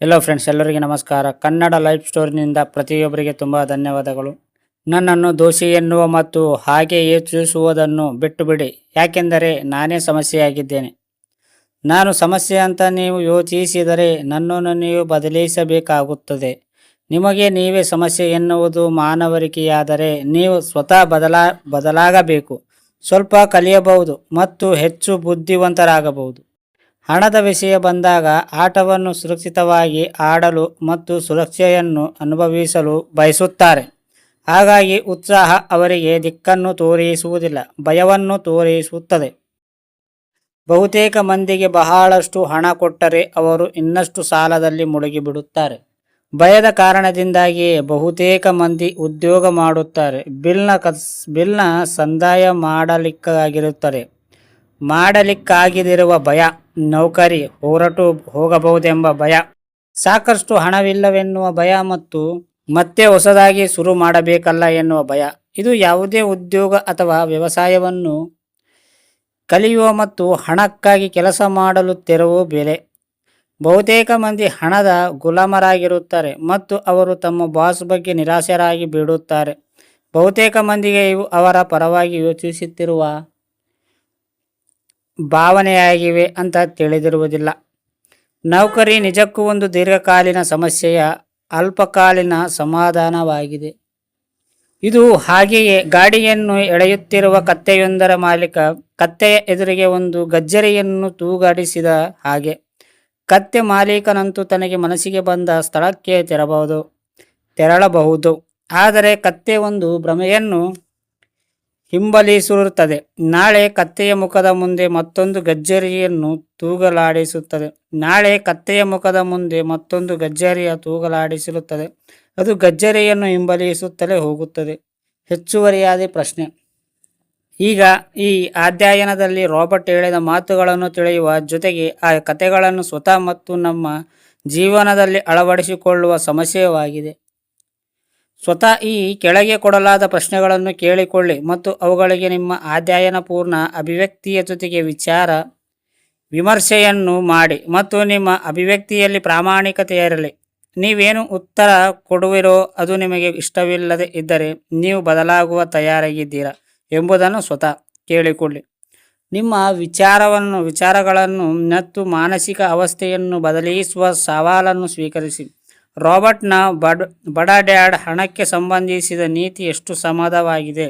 ಎಲ್ಲೋ friends ಎಲ್ಲರಿಗೆ ನಮಸ್ಕಾರ. Kannada life ಸ್ಟೋರಿನಿಂದ ಪ್ರತಿಯೊಬ್ಬರಿಗೆ ತುಂಬ ಧನ್ಯವಾದಗಳು. ನನ್ನನ್ನು ದೋಷಿ ಎನ್ನುವ ಮತ್ತು ಹಾಗೆ ಯೋಚಿಸುವುದನ್ನು ಬಿಟ್ಟು ಬಿಡಿ ಯಾಕೆಂದರೆ ನಾನೇ ಸಮಸ್ಯೆಯಾಗಿದ್ದೇನೆ. ನಾನು ಸಮಸ್ಯೆ ಅಂತ ನೀವು ಯೋಚಿಸಿದರೆ ನನ್ನನ್ನು ನೀವು ಬದಲಿಸಬೇಕಾಗುತ್ತದೆ. ನಿಮಗೆ ನೀವೇ ಸಮಸ್ಯೆ ಎನ್ನುವುದು ಮಾನವರಿಕೆಯಾದರೆ ನೀವು ಸ್ವತಃ ಬದಲಾ, ಬದಲಾಗಬೇಕು. ಸ್ವಲ್ಪ ಕಲಿಯಬಹುದು ಮತ್ತು ಹೆಚ್ಚು ಬುದ್ಧಿವಂತರಾಗಬಹುದು. ಹಣದ ವಿಷಯ ಬಂದಾಗ ಆಟವನ್ನು ಸುರಕ್ಷಿತವಾಗಿ ಆಡಲು ಮತ್ತು ಸುರಕ್ಷೆಯನ್ನು ಅನುಭವಿಸಲು ಬಯಸುತ್ತಾರೆ. ಹಾಗಾಗಿ ಉತ್ಸಾಹ ಅವರಿಗೆ ದಿಕ್ಕನ್ನು ತೋರಿಸುವುದಿಲ್ಲ, ಭಯವನ್ನು ತೋರಿಸುತ್ತದೆ. ಬಹುತೇಕ ಮಂದಿಗೆ ಬಹಳಷ್ಟು ಹಣ ಕೊಟ್ಟರೆ ಅವರು ಇನ್ನಷ್ಟು ಸಾಲದಲ್ಲಿ ಮುಳುಗಿಬಿಡುತ್ತಾರೆ. ಭಯದ ಕಾರಣದಿಂದಾಗಿಯೇ ಬಹುತೇಕ ಮಂದಿ ಉದ್ಯೋಗ ಮಾಡುತ್ತಾರೆ. ಬಿಲ್ನ ಕಸ್, ಬಿಲ್ನ ಸಂದಾಯ ಮಾಡಲಿಕ್ಕಾಗಿರುತ್ತದೆ. ಮಾಡಲಿಕ್ಕಾಗಿದಿರುವ ಭಯ, ನೌಕರಿ ಹೊರಟು ಹೋಗಬಹುದೆಂಬ ಭಯ, ಸಾಕಷ್ಟು ಹಣವಿಲ್ಲವೆನ್ನುವ ಭಯ ಮತ್ತು ಮತ್ತೆ ಹೊಸದಾಗಿ ಶುರು ಮಾಡಬೇಕಲ್ಲ ಎನ್ನುವ ಭಯ. ಇದು ಯಾವುದೇ ಉದ್ಯೋಗ ಅಥವಾ ವ್ಯವಸಾಯವನ್ನು ಕಲಿಯುವ ಮತ್ತು ಹಣಕ್ಕಾಗಿ ಕೆಲಸ ಮಾಡಲು ತೆರವು ಬೆಲೆ. ಬಹುತೇಕ ಮಂದಿ ಹಣದ ಗುಲಾಮರಾಗಿರುತ್ತಾರೆ ಮತ್ತು ಅವರು ತಮ್ಮ ಬಾಸ್ ಬಗ್ಗೆ ನಿರಾಶರಾಗಿ ಬಿಡುತ್ತಾರೆ ಬಹುತೇಕ ಮಂದಿಗೆ ಇವು ಅವರ ಪರವಾಗಿ ಯೋಚಿಸುತ್ತಿರುವ ಭಾವನೆಯಾಗಿವೆ ಅಂತ ತಿಳಿದಿರುವುದಿಲ್ಲ. ನೌಕರಿ ನಿಜಕ್ಕೂ ಒಂದು ದೀರ್ಘಕಾಲೀನ ಸಮಸ್ಯೆಯ ಅಲ್ಪಕಾಲೀನ ಸಮಾಧಾನವಾಗಿದೆ. ಇದು ಹಾಗೆಯೇ ಗಾಡಿಯನ್ನು ಎಳೆಯುತ್ತಿರುವ ಕತ್ತೆಯೊಂದರ ಮಾಲೀಕ ಕತ್ತೆಯ ಎದುರಿಗೆ ಒಂದು ಗಜ್ಜರಿಯನ್ನು ತೂಗಾಡಿಸಿದ ಹಾಗೆ ಕತ್ತೆ ಮಾಲೀಕನಂತೂ ತನಗೆ ಮನಸ್ಸಿಗೆ ಬಂದ ಸ್ಥಳಕ್ಕೆ ತೆರಬಹುದು, ತೆರಳಬಹುದು. ಆದರೆ ಕತ್ತೆ ಒಂದು ಭ್ರಮೆಯನ್ನು ಹಿಂಬಲಿಸಿರುತ್ತದೆ ನಾಳೆ ಕತ್ತೆಯ ಮುಖದ ಮುಂದೆ ಮತ್ತೊಂದು ಗಜ್ಜರಿಯನ್ನು ತೂಗಲಾಡಿಸುತ್ತದೆ. ನಾಳೆ ಕತ್ತೆಯ ಮುಖದ ಮುಂದೆ ಮತ್ತೊಂದು ಗಜ್ಜರಿಯ ತೂಗಲಾಡಿಸಿರುತ್ತದೆ. ಅದು ಗಜ್ಜರಿಯನ್ನು ಹಿಂಬಲಿಸುತ್ತಲೇ ಹೋಗುತ್ತದೆ. ಹೆಚ್ಚುವರಿಯಾದ ಪ್ರಶ್ನೆ. ಈಗ ಈ ಅಧ್ಯಯನದಲ್ಲಿ ರಾಬರ್ಟ್ ಹೇಳಿದ ಮಾತುಗಳನ್ನು ತಿಳಿಯುವ ಜೊತೆಗೆ ಆ ಕಥೆಗಳನ್ನು ಸ್ವತಃ ಮತ್ತು ನಮ್ಮ ಜೀವನದಲ್ಲಿ ಅಳವಡಿಸಿಕೊಳ್ಳುವ ಸಮಸ್ಯೆಯಾಗಿದೆ ಸ್ವತಃ ಈ ಕೆಳಗೆ ಕೊಡಲಾದ ಪ್ರಶ್ನೆಗಳನ್ನು ಕೇಳಿಕೊಳ್ಳಿ ಮತ್ತು ಅವುಗಳಿಗೆ ನಿಮ್ಮ ಅಧ್ಯಯನ ಪೂರ್ಣ ಅಭಿವ್ಯಕ್ತಿಯ ಜೊತೆಗೆ ವಿಚಾರ ವಿಮರ್ಶೆಯನ್ನು ಮಾಡಿ ಮತ್ತು ನಿಮ್ಮ ಅಭಿವ್ಯಕ್ತಿಯಲ್ಲಿ ಪ್ರಾಮಾಣಿಕತೆ ಇರಲಿ. ನೀವೇನು ಉತ್ತರ ಕೊಡುವಿರೋ ಅದು ನಿಮಗೆ ಇಷ್ಟವಿಲ್ಲದೆ ಇದ್ದರೆ ನೀವು ಬದಲಾಗುವ ತಯಾರಾಗಿದ್ದೀರಾ ಎಂಬುದನ್ನು ಸ್ವತಃ ಕೇಳಿಕೊಳ್ಳಿ. ನಿಮ್ಮ ವಿಚಾರವನ್ನು, ವಿಚಾರಗಳನ್ನು ಮತ್ತು ಮಾನಸಿಕ ಅವಸ್ಥೆಯನ್ನು ಬದಲಿಸುವ ಸವಾಲನ್ನು ಸ್ವೀಕರಿಸಿ. ರಾಬರ್ಟ್ನ ಬಡ್, ಬಡ ಡ್ಯಾಡ್ ಹಣಕ್ಕೆ ಸಂಬಂಧಿಸಿದ ನೀತಿ ಎಷ್ಟು ಸಮಾಧವಾಗಿದೆ?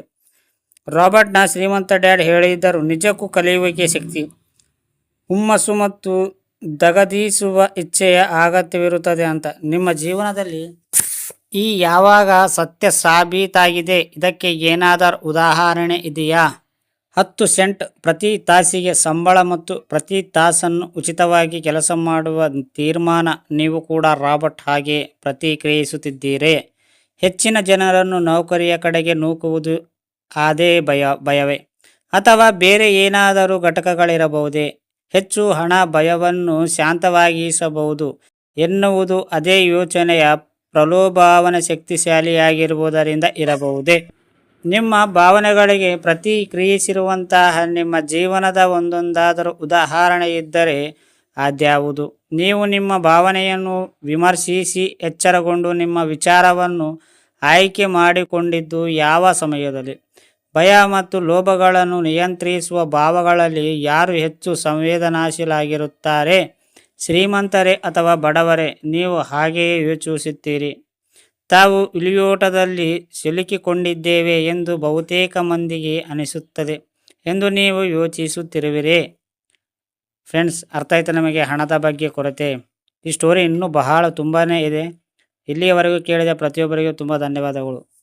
ರಾಬರ್ಟ್ನ ಶ್ರೀಮಂತ ಡ್ಯಾಡ್ ಹೇಳಿದ್ದರು, ನಿಜಕ್ಕೂ ಕಲಿಯುವಿಕೆ ಶಕ್ತಿ. ಹುಮ್ಮಸ್ಸು ಮತ್ತು ದಗದೀಸುವ ಇಚ್ಛೆಯ ಅಗತ್ಯವಿರುತ್ತದೆ ಅಂತ. ನಿಮ್ಮ ಜೀವನದಲ್ಲಿ ಈ ಯಾವಾಗ ಸತ್ಯ ಸಾಬೀತಾಗಿದೆ? ಇದಕ್ಕೆ ಏನಾದರೂ ಉದಾಹರಣೆ ಇದೆಯಾ? ಹತ್ತು ಸೆಂಟ್ ಪ್ರತಿ ತಾಸಿಗೆ ಸಂಬಳ ಮತ್ತು ಪ್ರತಿ ತಾಸನ್ನು ಉಚಿತವಾಗಿ ಕೆಲಸ ಮಾಡುವ ತೀರ್ಮಾನ ನೀವು ಕೂಡ ರಾಬರ್ಟ್ ಹಾಗೆ ಪ್ರತಿಕ್ರಿಯಿಸುತ್ತಿದ್ದೀರಿ. ಹೆಚ್ಚಿನ ಜನರನ್ನು ನೌಕರಿಯ ಕಡೆಗೆ ನೂಕುವುದು ಅದೇ ಭಯ, ಭಯವೇ. ಅಥವಾ ಬೇರೆ ಏನಾದರೂ ಘಟಕಗಳಿರಬಹುದೇ. ಹೆಚ್ಚು ಹಣ ಭಯವನ್ನು ಶಾಂತವಾಗಿಸಬಹುದು ಎನ್ನುವುದು ಅದೇ ಯೋಚನೆಯ ಪ್ರಲೋಭಾವನ ಶಕ್ತಿಶಾಲಿಯಾಗಿರುವುದರಿಂದ ಇರಬಹುದೇ. ನಿಮ್ಮ ಭಾವನೆಗಳಿಗೆ ಪ್ರತಿಕ್ರಿಯಿಸಿರುವಂತಹ ನಿಮ್ಮ ಜೀವನದ ಒಂದೊಂದಾದರೂ ಉದಾಹರಣೆ ಇದ್ದರೆ ಅದ್ಯಾವುದು? ನೀವು ನಿಮ್ಮ ಭಾವನೆಯನ್ನು ವಿಮರ್ಶಿಸಿ ಎಚ್ಚರಗೊಂಡು ನಿಮ್ಮ ವಿಚಾರವನ್ನು ಆಯ್ಕೆ ಮಾಡಿಕೊಂಡಿದ್ದು ಯಾವ ಸಮಯದಲ್ಲಿ? ಭಯ ಮತ್ತು ಲೋಭಗಳನ್ನು ನಿಯಂತ್ರಿಸುವ ಭಾವಗಳಲ್ಲಿ ಯಾರು ಹೆಚ್ಚು ಸಂವೇದನಾಶೀಲಾಗಿರುತ್ತಾರೆ? ಶ್ರೀಮಂತರೇ ಅಥವಾ ಬಡವರೇ, ನೀವು ಹಾಗೆಯೇ ಯೋಚಿಸುತ್ತೀರಿ. ತಾವು ಇಳಿಯೋಟದಲ್ಲಿ ಸಿಲುಕಿಕೊಂಡಿದ್ದೇವೆ ಎಂದು ಬಹುತೇಕ ಮಂದಿಗೆ ಅನಿಸುತ್ತದೆ ಎಂದು ನೀವು ಯೋಚಿಸುತ್ತಿರುವಿರಿ. ಫ್ರೆಂಡ್ಸ್, ಅರ್ಥ ಆಯ್ತು ನಮಗೆ? ಹಣದ ಬಗ್ಗೆ ಕೊರತೆ. ಈ ಸ್ಟೋರಿ ಇನ್ನೂ ಬಹಳ ತುಂಬಾ ಇದೆ. ಇಲ್ಲಿಯವರೆಗೂ ಕೇಳಿದ ಪ್ರತಿಯೊಬ್ಬರಿಗೂ ತುಂಬ ಧನ್ಯವಾದಗಳು.